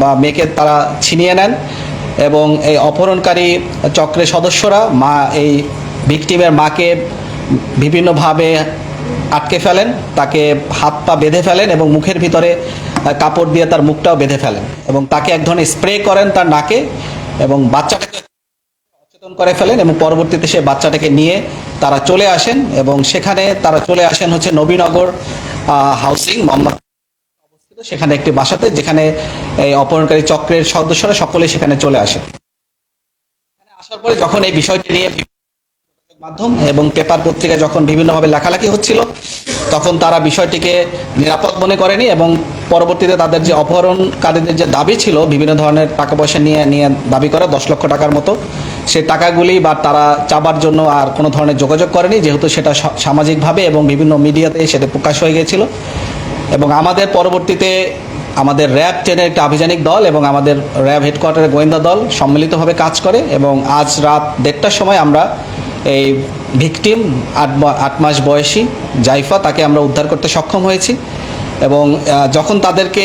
বা মেয়েকে তারা ছিনিয়ে নেন এবং এই অপহরণকারী চক্রের সদস্যরা মা, এই ভিকটিমের মাকে বিভিন্নভাবে আটকে ফেলেন, তাকে হাত পা বেঁধে ফেলেন এবং মুখের ভিতরে কাপড় দিয়ে তার মুখটাও বেঁধে ফেলেন এবং তাকে এক ধরনের স্প্রে করেন তার নাকে এবং বাচ্চাটাকে সচেতন করে ফেলেন এবং পরবর্তীতে সে বাচ্চাটাকে নিয়ে তারা চলে আসেন এবং সেখানে তারা চলে আসেন হচ্ছে নবীনগর হাউসিং মোহাম্মদ সেখানে একটি বাসাতে যেখানে এই অপহরণকারী চক্রের সদস্যরা সকলে সেখানে চলে আসে। আসার পরে যখন এই বিষয়টি নিয়ে মাধ্যম এবং পেপার পত্রিকা যখন বিভিন্নভাবে লেখালেখি হচ্ছিল, তখন তারা বিষয়টিকে নিরাপদ মনে করেনি এবং পরবর্তীতে তাদের যে অপহরণকারীদের যে দাবি ছিল, বিভিন্ন ধরনের টাকা পয়সা নিয়ে নিয়ে দাবি করা দশ লক্ষ টাকার মতো সে টাকাগুলি বা তারা চাবার জন্য আর কোনো ধরনের যোগাযোগ করেনি, যেহেতু সেটা সামাজিকভাবে এবং বিভিন্ন মিডিয়াতে সেটা প্রকাশ হয়ে গিয়েছিল। এবং আমাদের পরবর্তীতে আমাদের র্যাব টেনের একটা আভিযানিক দল এবং আমাদের র্যাব হেডকোয়ার্টারের গোয়েন্দা দল সম্মিলিতভাবে কাজ করে এবং আজ রাত দেড়টার সময় আমরা এই ভিকটিম আট আট মাস বয়সী জাইফা তাকে আমরা উদ্ধার করতে সক্ষম হয়েছি এবং যখন তাদেরকে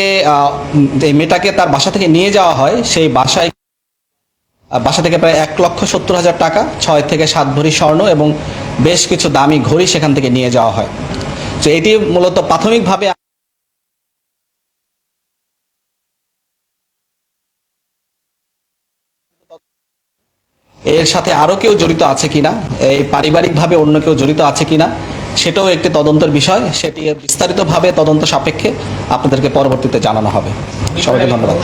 এই মেয়েটাকে তার বাসা থেকে নিয়ে যাওয়া হয়, সেই বাসায় বাসা থেকে প্রায় এক লক্ষ সত্তর হাজার টাকা, ছয় থেকে সাত ভরি স্বর্ণ এবং বেশ কিছু দামি ঘড়ি সেখান থেকে নিয়ে যাওয়া হয়। তো এটি মূলত প্রাথমিকভাবে এর সাথে আরও কেউ জড়িত আছে কিনা? এই পারিবারিকভাবে অন্য কেউ জড়িত আছে কিনা? সেটাও একটি তদন্তের বিষয়। সেটি বিস্তারিতভাবে তদন্ত সাপেক্ষে আপনাদেরকে পরবর্তীতে জানানো হবে। সবাইকে ধন্যবাদ।